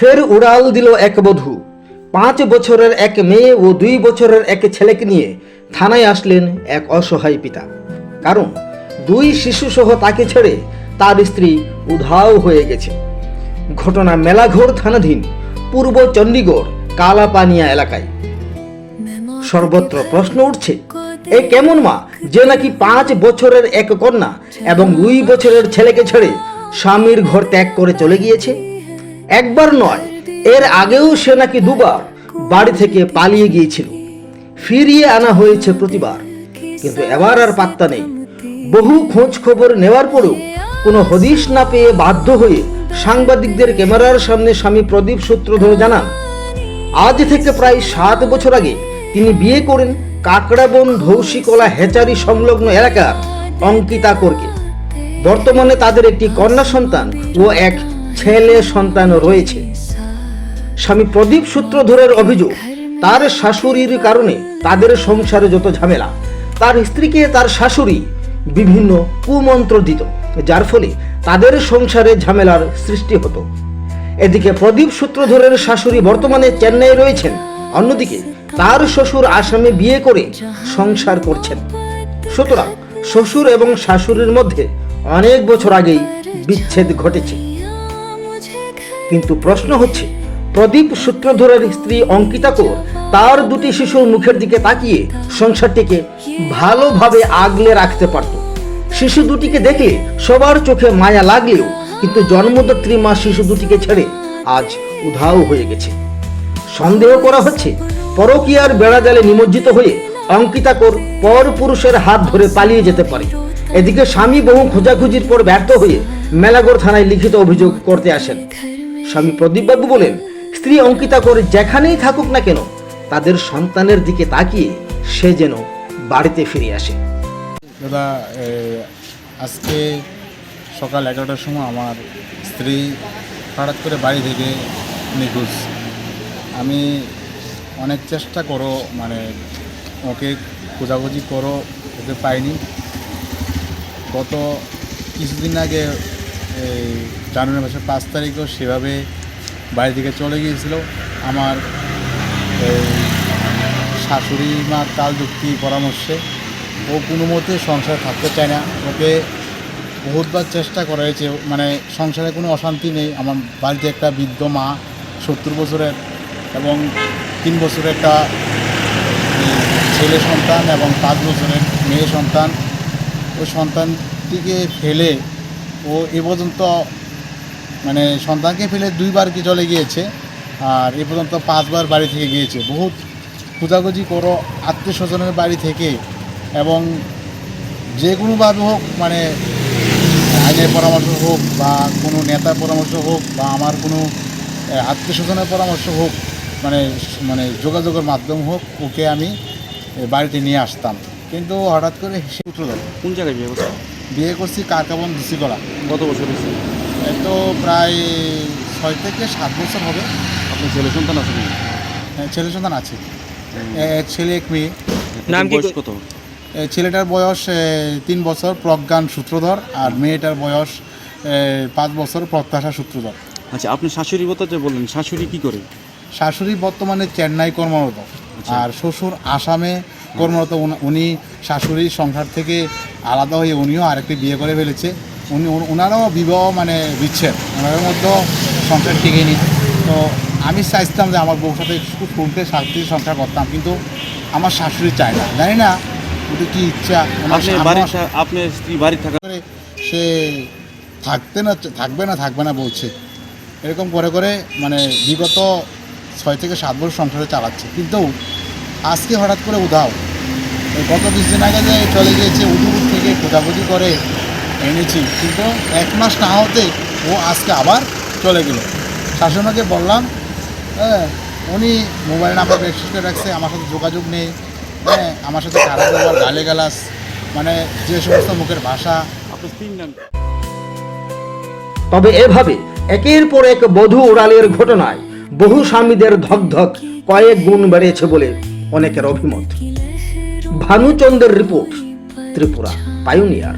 ফের উড়াল দিল এক বধূ। পাঁচ বছরের এক মেয়ে ও দুই বছরের এক ছেলেকে নিয়ে থানায় আসলেন এক অসহায় পিতা। কারণ দুই শিশুসহ তাকে ছেড়ে তার স্ত্রী উধাও হয়ে গেছে। ঘটনা মেলাঘোর থানাধীন পূর্ব চণ্ডীগড়, কালাপানিয়া এলাকায়। সর্বত্র প্রশ্ন উঠছে, এ কেমন মা যে নাকি পাঁচ বছরের এক কন্যা এবং দুই বছরের ছেলেকে ছেড়ে স্বামীর ঘর ত্যাগ করে চলে গিয়েছে? একবার নয়, এর আগেও সে নাকি দুবার বাড়ি থেকে পালিয়ে গিয়েছিল। ফিরিয়ে আনা হয়েছে প্রতিবার। কিন্তু এবার আর পাত্তা নেই। বহু খোঁজ খবর নেওয়ার পরেও কোনো হদিশ না পেয়ে বাধ্য হয়ে সাংবাদিকদের ক্যামেরার সামনে স্বামী প্রদীপ সূত্রধর জানান, আজ থেকে প্রায় সাত বছর আগে তিনি বিয়ে করেন কাকড়াবন ধৌসিকলা হেচারি সংলগ্ন এলাকার অঙ্কিতা করকে। বর্তমানে তাদের একটি কন্যা সন্তান ও এক ছেলে সন্তান রয়েছে। স্বামী প্রদীপ সূত্রধরের অভিযোগ, তার শাশুড়ির কারণে তাদের সংসারে যত ঝামেলা, তার স্ত্রীকে তার শাশুড়ি বিভিন্ন কুমন্ত্র দিত যার ফলে তাদের সংসারে ঝামেলার সৃষ্টি হতো। এদিকে প্রদীপ সূত্রধরের শাশুড়ি বর্তমানে চেন্নাই রয়েছেন, অন্যদিকে তার শ্বশুর আসামে বিয়ে করে সংসার করছেন। সুতরাং শ্বশুর এবং শাশুড়ির মধ্যে অনেক বছর আগেই বিচ্ছেদ ঘটেছে। কিন্তু প্রশ্ন হচ্ছে, প্রদীপ সূত্রধরের স্ত্রী অঙ্কিতা কৌর তার দুটি শিশুর মুখের দিকে তাকিয়ে সংসারটিকে ভালোভাবে আগলে রাখতে পারত। শিশু দুটিকে দেখলে সবার চোখে মায়া লাগলেও, কিন্তু জন্মদাত্রী মা শিশু দুটিকে ছেড়ে আজ উধাও হয়ে গেছে। সন্দেহ করা হচ্ছে, পরকীয়ার বেড়াজালে নিমজ্জিত হয়ে অঙ্কিতা কর পর পুরুষের হাত ধরে পালিয়ে যেতে পারে। এদিকে স্বামী বহু খোঁজাখুঁজির পর ব্যর্থ হয়ে মেলাগড় থানায় লিখিত অভিযোগ করতে আসেন। স্বামী প্রদীপবাবু বলেন, স্ত্রী অঙ্কিতা করে যেখানেই থাকুক না কেন, তাদের সন্তানের দিকে তাকিয়ে সে যেন বাড়িতে ফিরে আসে। দাদা আজকে সকাল এগারোটার সময় আমার স্ত্রী হঠাৎ করে বাড়ি থেকে নিখোঁজ। আমি অনেক চেষ্টা করো মানে ওকে খোঁজাখুঁজি করো, ওকে পাইনি। গত কিছুদিন আগে এই জানুয়ারি মাসের পাঁচ তারিখও সেভাবে বাড়ি থেকে চলে গিয়েছিল। আমার শাশুড়ি মা কাল যুক্তি পরামর্শে ও কোনো মতে সংসারে থাকতে চায় না। ওকে বহুতবার চেষ্টা করা হয়েছে মানে সংসারে কোনো অশান্তি নেই। আমার বাড়িতে একটা বৃদ্ধ মা, সত্তর বছরের এবং তিন বছরের একটা ছেলে সন্তান এবং পাঁচ বছরের মেয়ে সন্তান। ওই সন্তানটিকে ফেলে ও এ পর্যন্ত মানে সন্তানকে ফেলে দুইবার কি চলে গিয়েছে, আর এ পর্যন্ত পাঁচবার বাড়ি থেকে গিয়েছে। বহুত খোঁজাখুঁজি করো আত্মীয় স্বজনের বাড়ি থেকে এবং যে কোনোভাবে হোক মানে আইনের পরামর্শ হোক বা কোনো নেতার পরামর্শ হোক বা আমার কোনো আত্মীয় স্বজনের পরামর্শ হোক মানে মানে যোগাযোগের মাধ্যম হোক, ওকে আমি বাড়িতে নিয়ে আসতাম। কিন্তু হঠাৎ করে সে কোন জায়গায় বিয়ে বিয়ে করছি কারকাবন দিছি করা কত বছর হয়েছে? তো প্রায় ছয় থেকে সাত বছর হবে। আপনার ছেলে সন্তান আছে হ্যাঁ, ছেলে সন্তান আছে। এক ছেলে এক মেয়ে। নাম কি কত? ছেলেটার বয়স তিন বছর প্রজ্ঞান সূত্রধর। আর মেয়েটার বয়স পাঁচ বছর প্রত্যাশা সূত্রধর। আচ্ছা আপনি শাশুড়ি কথা যে বললেন শাশুড়ি কি করে? শাশুড়ি বর্তমানে চেন্নাই কর্মরত। আর শ্বশুর আসামে কর্মরত। উনি- উনি শাশুড়ির সংসার থেকে আলাদা হয়ে উনিও আরেকটি বিয়ে করে ফেলেছে। উনি ওনারাও বিবাহ মানে বিচ্ছেদ। ওনাদের মধ্যেও সংসার টিকে নি। তো আমি চাইছিলাম যে আমার বউর সাথে শুনতে শান্তির সংসার করতাম কিন্তু আমার শাশুড়ি চায় না। জানি না ওদের কি ইচ্ছা আপনার স্ত্রী বাড়ি থাকা সে থাকতে না থাকবে না থাকবে না বলছে। এরকম করে করে মানে বিগত ছয় থেকে সাত বছর সংসারে চালাচ্ছে। কিন্তু আজকে হঠাৎ করে উধাও। গত কিছুদিন আগে যে চলে গিয়েছে উদুপুর থেকে খোঁজাখুঁজি করে এনেছি। কিন্তু এক মাস না হতে ও আজকে আবার চলে গেল। শাশুড়িমাকে বললাম হ্যাঁ উনি মোবাইল নাম্বার রেজিস্টার করে রাখছে আমার সাথে যোগাযোগ নেই। হ্যাঁ আমার সাথে খারাপ ব্যবহার গালে গালাস মানে যে সমস্ত মুখের ভাষা? তবে এভাবে একের পর এক বধূ উড়ালের ঘটনায় বহু স্বামীদের ধকধক কয়েক গুণ বেড়েছে বলে অনেকের অভিমত। ভানুচন্দ্রের রিপোর্ট ত্রিপুরা। 白用你啊